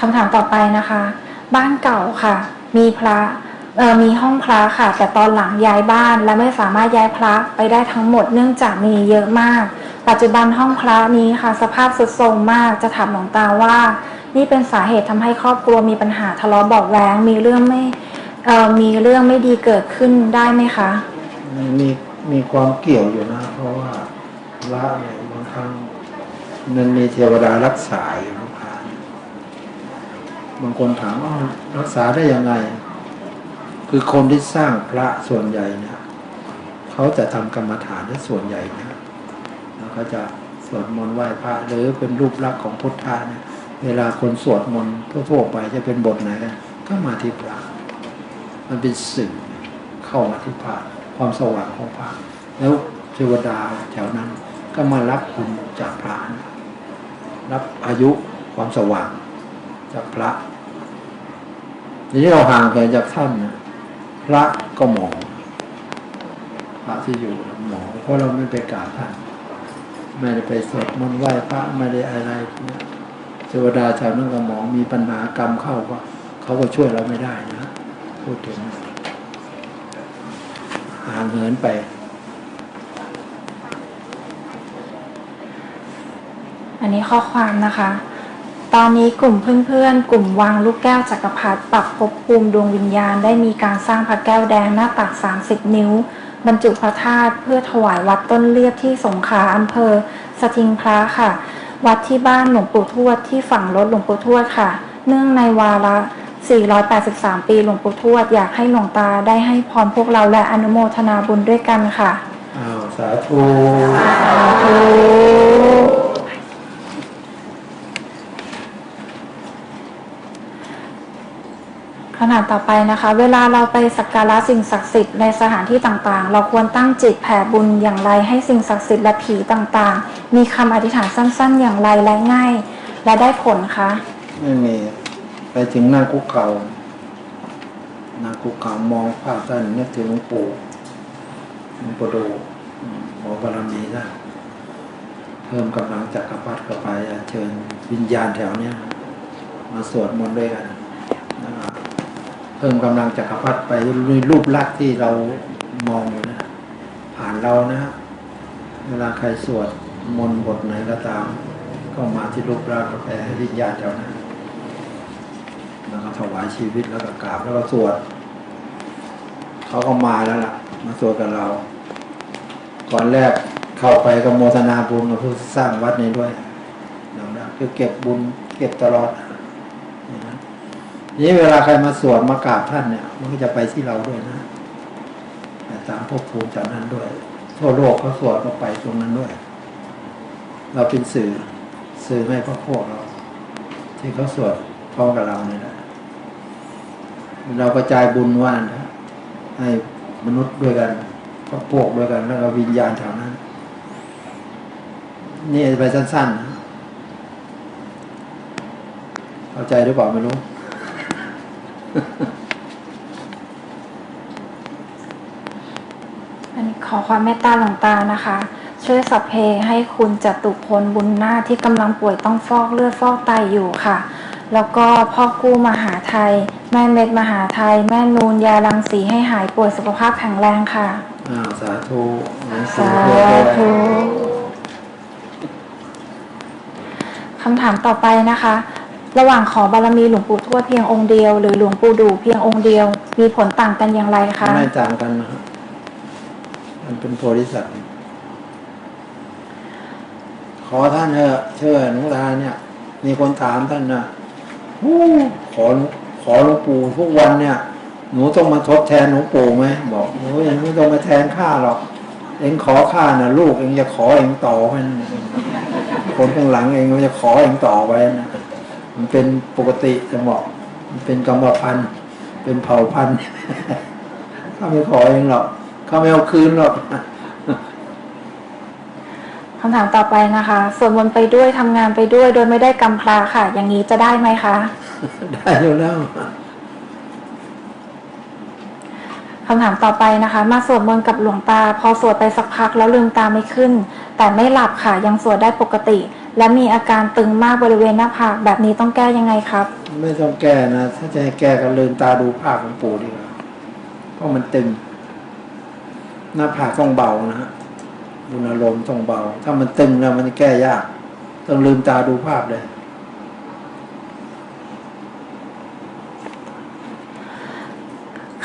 คำถามต่อไปนะคะ บ้านเก่าค่ะ มีพระเอ่อมีห้องพระค่ะ แต่ตอนหลังย้ายบ้านและไม่สามารถย้ายพระไปได้ทั้งหมดเนื่องจากมีเยอะมาก ปัจจุบันห้องพระนี้ค่ะ สภาพสุดโทรมมากจะถามหลวงตาว่า นี่เป็นสาเหตุทำให้ครอบครัวมีปัญหาทะเลาะเบาะแวงมีเรื่องไม่เอ่อมีเรื่องไม่ดีเกิดขึ้นได้ไหมคะมีมีความเกี่ยวอยู่นะ เพราะว่าพระเนี่ยบางครั้งมันมีเทวดารักษาอยู่ บางคนถามว่ารักษาได้ยังไง คือคนที่สร้างพระส่วนใหญ่เนี่ยเขาจะทำกรรมฐานได้ส่วนใหญ่นะแล้วก็จะสวดมนต์ไหว้พระหรือเป็นรูปลักษณ์ของพุทธะเนี่ยเวลาคนสวดมนต์ทั่วๆไปจะเป็นบทไหนกันก็มาที่พระมันเป็นสื่อเข้ามาที่พระความสว่างของพระแล้วเทวดาแถวนั้นก็มารับคุณจากพระรับอายุความสว่าง จากพระทีนี้เราห่างไกลจากท่านนะพระก็หมองพระที่อยู่หมองเพราะเราไม่ไปกราบท่านไม่ได้ไปสวดมนต์ไหว้พระไม่ได้อะไรเนี่ยเทวดาชาวนั้นก็หมองมีปัญหากรรมเข้าก็เขาก็ช่วยเราไม่ได้นะพูดถึงห่างเหินไปอันนี้ข้อความนะคะ ตอนนี้กลุ่มเพื่อนๆ กลุ่มวางลูกแก้วจักรพรรดิปรับภพภูมิดวงวิญญาณได้มีการสร้างพระแก้วแดงหน้าตัก 30 นิ้ว บรรจุพระธาตุเพื่อถวายวัดต้นเลียบที่สงขลาอำเภอ สทิงพระค่ะ วัดที่บ้านหลวงปู่ทวดที่ฝั่งรถหลวงปู่ทวดค่ะ เนื่องในวาระ 483 ปีหลวงปู่ทวดอยากให้หลวงตาได้ให้พรพวกเราและอนุโมทนาบุญด้วยกันค่ะอ้าวสาธุสาธุ ขนาดต่อไปนะคะ เวลาเราไปสักการะสิ่งศักดิ์สิทธิ์ในสถานที่ต่างๆ เราควรตั้งจิตแผ่บุญอย่างไรให้สิ่งศักดิ์สิทธิ์และผีต่างๆ มีคำอธิษฐานสั้นๆ อย่างไรและง่าย และได้ผลคะไม่มีไปถึงหน้าคุกเขาหน้าคุกเขามองภาพท่านนึกถึงหลวงปู่หลวงปู่ดูอืมขอบารมีนะเพิ่มกำลังจักรพรรดิเข้าไปเชิญวิญญาณแถวเนี้ยมาสวดมนต์ด้วยกันนะครับ เพิ่มกำลังจักรพรรดิไปในรูปลักษณ์ที่เรามองอยู่นะ ผ่านเรานะ เวลาใครสวดมนต์บทไหนก็ตาม ก็มาที่รูปร่างกาแฟให้วิญญาณแถวนั้นแล้วก็ถวายชีวิตแล้วก็กราบแล้วก็สวดเขาก็มาแล้วล่ะ มาสวดกับเรา ก่อนแรกเข้าไปก็โมทนาบุญกับผู้สร้างวัดนี้ด้วยนั้นคือเก็บบุญเก็บตลอดอย่างนั้น นี้เวลาใครมาสวดมากราบท่านเนี่ย มันก็จะไปที่เราด้วยนะตามภพภูมิจากนั้นด้วย ทั่วโลกเขาสวดก็ไปตรงนั้นด้วย เราเป็นสื่อสื่อให้พระพวกเรา ที่เขาสวดพร้อมกับเราเนี่ยนะเรากระจายบุญว่านนะให้มนุษย์ด้วยกันพระพวกด้วยกัน แล้วก็วิญญาณแถวนั้น นี่ไปสั้นๆเข้าใจหรือเปล่าไม่รู้ อันนี้ขอความเมตตาหลวงตานะคะ ช่วยสัพเพให้คุณจตุพลบุญนาถที่กำลังป่วยต้องฟอกเลือดฟอกไตอยู่ค่ะ แล้วก็พ่อกู้มหาไทย แม่เม็ดมหาไทย แม่นูนยาลังสีให้หายป่วยสุขภาพแข็งแรงค่ะอ้าวสาธุหนังสืสาอเพื่อด้วยธุคำถามต่อไปนะคะ ระหว่างขอบารมีหลวงปู่ทวดเพียงองค์เดียว หรือหลวงปู่ดูเพียงองค์เดียว มีผลต่างกันอย่างไรคะไม่ต่างกันนะครับมันเป็นโพธิสัตว์ขอท่านเถอะเชื่อหลวงตาเนี่ย มีคนถามท่านนะขอขอหลวงปู่ทุกวันเนี่ย หนูต้องมาทดแทนหลวงปู่ไหมบอกหนูยังไม่ต้องมาแทนข้าหรอก เองขอข้านะลูกเองจะขอเองต่อไปนะคนข้างหลังเองมันจะขอเองต่อไปนะ มันเป็นปกติจะบอกมันเป็นกรรมพันธุ์เป็นเผ่าพันธุ์ข้าไม่ขอเองหรอกข้าไม่เอาคืนหรอกคำถามต่อไปนะคะสวดมนต์ไปด้วยทำงานไปด้วย โดยไม่ได้กำพร้าค่ะ อย่างนี้จะได้ไหมคะ ได้อยู่แล้วคำถามต่อไปนะคะ มาสวดมนต์กับหลวงตา พอสวดไปสักพักแล้วลืมตาไม่ขึ้น แต่ไม่หลับค่ะ ยังสวดได้ปกติ และมีอาการตึงมากบริเวณหน้าผากแบบนี้ต้องแก้ยังไงครับ ไม่ต้องแก้นะ ถ้าจะให้แก้ก็ลืมตาดูภาพของปู่ดีกว่าเพราะมันตึง หน้าผากต้องเบานะฮะบุญอารมณ์ต้องเบา ถ้ามันตึงแล้วมันแก้ยาก ต้องลืมตาดูภาพเลย